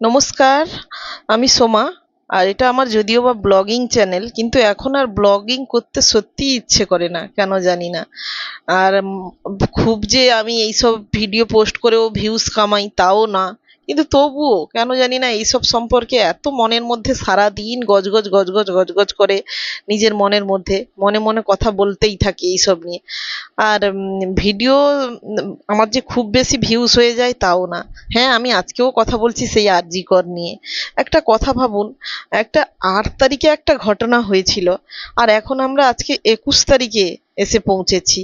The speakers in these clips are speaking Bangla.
নমস্কার, আমি সোমা। আর এটা আমার যদিও বা ব্লগিং চ্যানেল, কিন্তু এখন আর ব্লগিং করতে সত্যিই ইচ্ছে করে না, কেন জানি না। আর খুব যে আমি এইসব ভিডিও পোস্ট করেও ভিউজ কামাই, তাও না। কিন্তু তবুও, কেন জানি না এইসব সম্পর্কে এত মনের মধ্যে সারাদিন গজগজ গজগজ গজগজ করে নিজের মনের মধ্যে মনে মনে কথা বলতেই থাকি এইসব নিয়ে। আর ভিডিও আমার যে খুব বেশি ভিউজ হয়ে যায় তাও না। হ্যাঁ আমি আজকেও কথা বলছি সেই আরজি কর নিয়ে। একটা কথা ভাবুন, একটা আট তারিখে একটা ঘটনা হয়েছিল, আর এখন আমরা আজকে একুশ তারিখে এসে পৌঁছেছি।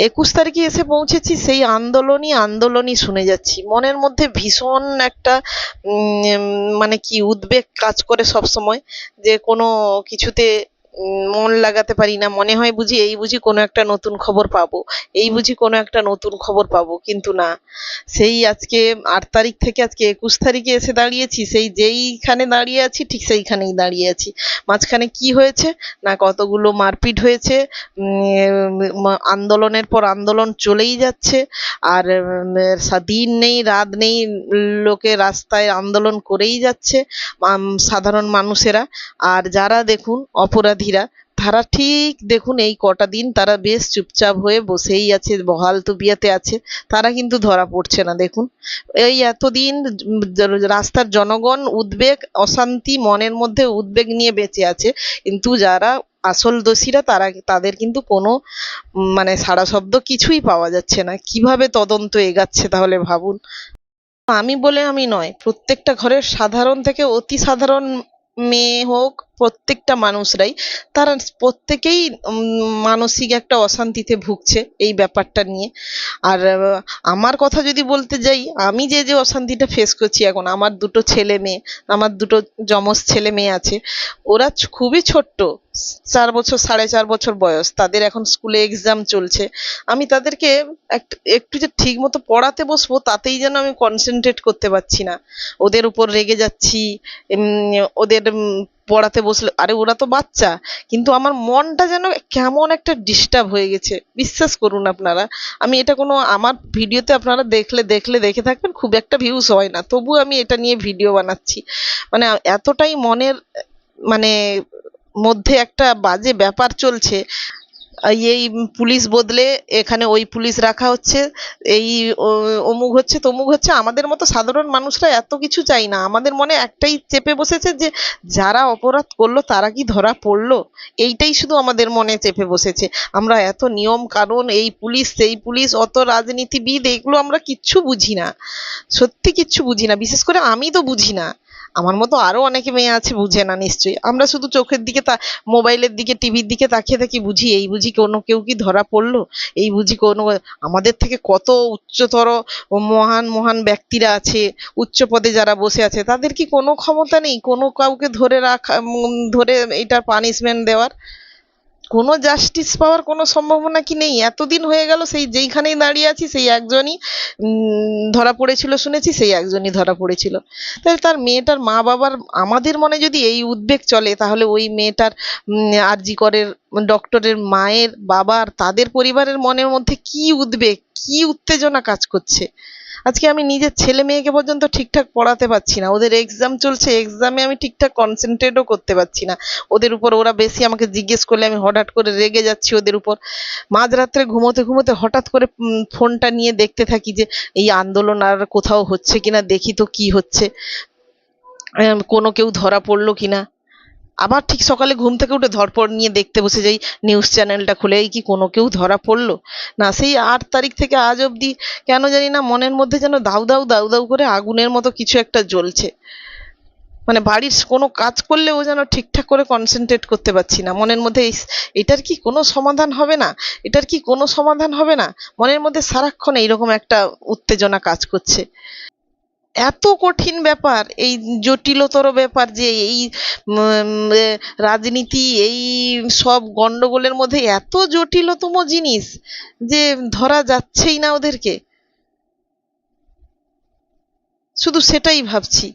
একুশ তারিখে এসে পৌঁছেছি, সেই আন্দোলনই আন্দোলনই শুনে যাচ্ছি। মনের মধ্যে ভীষণ একটা মানে কি উদ্বেগ কাজ করে সব সময় যে কোনো কিছুতে মন লাগাতে পারি না। মনে হয় বুঝি এই বুঝি কোনো একটা নতুন খবর পাবো। এই বুঝি কোনো একটা নতুন খবর পাবো, কিন্তু না। সেই আজকে আট তারিখ থেকে আজকে একুশ তারিখে এসে দাঁড়িয়েছি। সেই যেইখানে দাঁড়িয়ে আছি, ঠিক সেইখানেই দাঁড়িয়ে আছি। মাঝখানে কি হয়েছে? না, কতগুলো মারপিট হয়েছে। আন্দোলনের পর আন্দোলন চলেই যাচ্ছে। আর দিন নেই, রাত নেই, লোকে রাস্তায় আন্দোলন করেই যাচ্ছে সাধারণ মানুষেরা। আর যারা দেখুন অপরাধীরা তারা ঠিক দেখুন এই কটা দিন তারা বেশ চুপচাপ হয়ে বসেই আছে, বহাল তবিয়াতে আছে, তারা কিন্তু ধরা পড়ছে না, দেখুন। এই এতদিন রাস্তার জনগণ উদ্বেগ, অশান্তি, মনের মধ্যে উদ্বেগ নিয়ে বেঁচে আছে, কিন্তু যারা আসল দোষীরা তারা, তাদের কিন্তু কোনো মানে সাড়া শব্দ কিছুই পাওয়া যাচ্ছে না, কীভাবে তদন্ত এগাচ্ছে তাহলে ভাবুন? আমি বলে আমি নয়, প্রত্যেকটা ঘরের সাধারণ থেকে অতি সাধারণ মেয়ে হোক প্রত্যেকটা মানুষরাই, তারা প্রত্যেকেই মানসিক একটা অশান্তিতে ভুগছে এই ব্যাপারটা নিয়ে। আর আমার কথা যদি বলতে যাই, আমি যে যে অশান্তিটা ফেস করছি এখন, আমার দুটো ছেলে মেয়ে, আমার দুটো যমজ ছেলে মেয়ে আছে, ওরা খুবই ছোট্ট, চার বছর, সাড়ে চার বছর বয়স, তাদের এখন স্কুলে এক্সাম চলছে। আমি তাদেরকে একটু যে ঠিক মতো পড়াতে বসবো, তাতেই যেন আমি কনসেন্ট্রেট করতে পারছি না। ওদের উপর রেগে যাচ্ছি ওদের পড়াতে বসলে। আরে ওরা তো বাচ্চা, কিন্তু আমার মনটা যেন কেমন একটা ডিস্টার্ব হয়ে গেছে। বিশ্বাস করুন আপনারা, আমি এটা কোনো, আমার ভিডিওতে আপনারা দেখলে দেখলে দেখে থাকবেন, খুব একটা ভিউজ হয় না। তবু আমি এটা নিয়ে ভিডিও বানাচ্ছি। মানে এতটাই মনের মানে মধ্যে একটা বাজে ব্যাপার চলছে এই পুলিশ বদলে এখানে ওই পুলিশ রাখা হচ্ছে। এই অমুক হচ্ছে, তমুক হচ্ছে। আমাদের মতো সাধারণ মানুষরা এত কিছু চাই না। আমাদের মনে একটাই চেপে বসেছে যে, যারা অপরাধ করল, তারা কি ধরা পড়ল? এইটাই শুধু আমাদের মনে চেপে বসেছে। আমরা এত নিয়ম কানুন, এই পুলিশ, সেই পুলিশ, অত রাজনীতিবিদ এগুলো আমরা কিচ্ছু বুঝি না। সত্যি কিচ্ছু বুঝি না। বিশেষ করে আমি তো বুঝি না। আমার মতো আরও অনেকে মেয়ে আছে, বুঝে না নিশ্চয়ই। আমরা শুধু চোখের দিকে তা, মোবাইলের দিকে, টিভির দিকে তাকিয়ে থাকি, বুঝি এই বুঝি কোনো কেউ কি ধরা পড়ল? এই বুঝি কোনো, আমাদের থেকে কত উচ্চতর মহান মহান ব্যক্তিরা আছে, উচ্চ পদে যারা বসে আছে, তাদের কি কোনো ক্ষমতা নেই? কোনো কাউকে ধরে রাখা ধরে এটা পানিশমেন্ট দেওয়ার? কোনো জাস্টিস পাওয়ার কোনো সম্ভাবনা কি নেই? এতদিন হয়ে গেল, সেই যেইখানেই দাঁড়িয়ে আছি, সেই একজনই ধরা পড়েছিল শুনেছি, সেই একজনই ধরা পড়েছিল। তাহলে তার মেয়েটার মা বাবার আমাদের মনে যদি এই উদ্বেগ চলে, তাহলে ওই মেয়েটার আরজি করের ডক্টরের মায়ের, বাবার, তাদের পরিবারের মনের মধ্যে কি উদ্বেগ, কি উত্তেজনা কাজ করছে? আজকে আমি নিজের ছেলে মেয়েকে পর্যন্ত ঠিকঠাক পড়াতে পারছি না। ওদের এক্সাম চলছে এক্সামে আমি ঠিকঠাক কনসেন্ট্রেটও করতে পারছি না। ওদের উপর ওরা বেশি আমাকে জিজ্ঞেস করলে আমি হঠাৎ করে রেগে যাচ্ছি ওদের উপর। মাঝরাত্রে ঘুমোতে ঘুমোতে হঠাৎ করে ফোনটা নিয়ে দেখতে থাকি যে, এই আন্দোলন আর কোথাও হচ্ছে কিনা, দেখি তো কি হচ্ছে। কোনো কেউ ধরা পড়ল কিনা। আবার ঠিক সকালে ঘুম থেকে উঠে ধরপড় নিয়ে দেখতে বসে যাই নিউজ চ্যানেলটা খুলে কি কোনো কেউ ধরা পড়ল? না, সেই আট তারিখ থেকে আজ অবধি কেন জানি না মনের মধ্যে যেন দাউ দাউ দাউ দাউ করে আগুনের মতো কিছু একটা জ্বলছে। মানে বাড়ির কোনো কাজ করলেও যেন ঠিকঠাক করে কনসেন্ট্রেট করতে পারছি না। মনের মধ্যে এটার কি কোনো সমাধান হবে না? এটার কি কোনো সমাধান হবে না? মনের মধ্যে সারাক্ষণ এইরকম একটা উত্তেজনা কাজ করছে। এত কঠিন ব্যাপার, এই জটিলতর ব্যাপার যে এই রাজনীতি, এই সব গন্ডগোলের মধ্যে এত জটিলতম জিনিস যে ধরা যাচ্ছেই না ওদেরকে। শুধু সেটাই ভাবছি।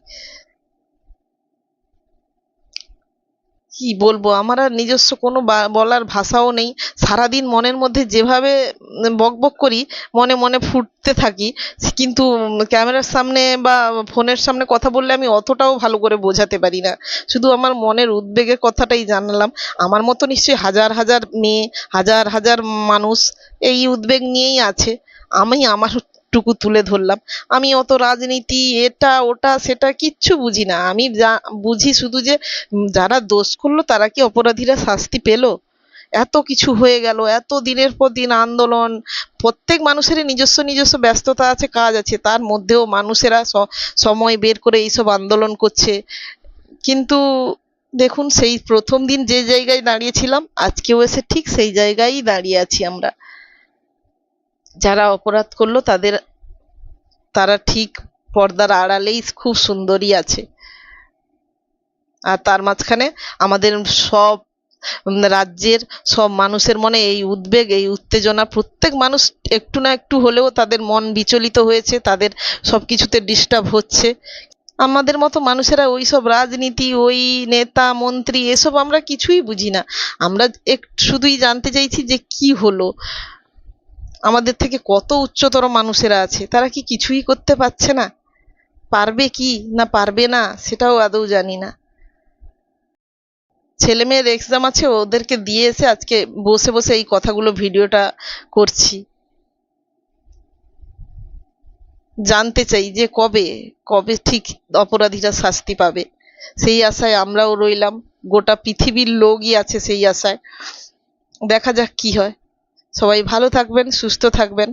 কি বলব? আমার আর নিজস্ব কোনো বলার ভাষাও নেই। সারাদিন মনের মধ্যে যেভাবে উম বকবক করি, মনে মনে ফুটতে থাকি। কিন্তু ক্যামেরার সামনে বা ফোনের সামনে কথা বললে আমি অতটাও ভালো করে বোঝাতে পারি না। শুধু আমার মনের উদ্বেগের কথাটাই জানালাম। আমার মতো নিশ্চয়ই হাজার হাজার মেয়ে, হাজার হাজার মানুষ এই উদ্বেগ নিয়েই আছে। আমি, আমার টুকু তুলে ধরলাম। আমি অত রাজনীতি, এটা, ওটা, সেটা কিচ্ছু বুঝি না। আমি যা বুঝি শুধু যে যারা দোষ করল তারা কি অপরাধীরা শাস্তি পেল? এত কিছু হয়ে গেল, এত দিনের পর দিন আন্দোলন, প্রত্যেক মানুষেরই নিজস্ব নিজস্ব ব্যস্ততা আছে, কাজ আছে, তার মধ্যেও মানুষেরা সময় বের করে এইসব আন্দোলন করছে। কিন্তু দেখুন, সেই প্রথম দিন যে জায়গায় দাঁড়িয়েছিলাম, আজকেও এসে ঠিক সেই জায়গায়ই দাঁড়িয়ে আছি আমরা। যারা অপরাধ করল, তাদের, তারা ঠিক পর্দার আড়ালেই খুব সুন্দরী আছে। আর তার মাঝখানে আমাদের সব রাজ্যের সব মানুষের মনে এই উদ্বেগ, এই উত্তেজনা, প্রত্যেক মানুষ একটু না একটু হলেও তাদের মন বিচলিত হয়েছে, তাদের সব কিছুতে ডিস্টার্ব হচ্ছে। আমাদের মতো মানুষেরা ওই সব রাজনীতি, ওই নেতা, মন্ত্রী, এসব আমরা কিছুই বুঝি না। আমরা এক, শুধুই জানতে চাইছি যে কি হলো। আমাদের থেকে কত উচ্চতর মানুষেরা আছে, তারা কি কিছুই করতে পারছে না? পারবে কি না পারবে না, সেটাও আদৌ জানি না। ছেলে মেয়ের এক্সাম আছে, ওদেরকে দিয়ে এসে আজকে বসে বসে এই কথাগুলো ভিডিওটা করছি। জানতে চাই যে কবে কবে ঠিক অপরাধীরা শাস্তি পাবে। সেই আশায় আমরাও রইলাম। গোটা পৃথিবীর লোকই আছে সেই আশায়। দেখা যাক কি হয়। সবাই ভালো থাকবেন সুস্থ থাকবেন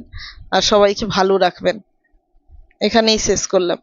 আর সবাইকে ভালো রাখবেন। এখানেই শেষ করলাম।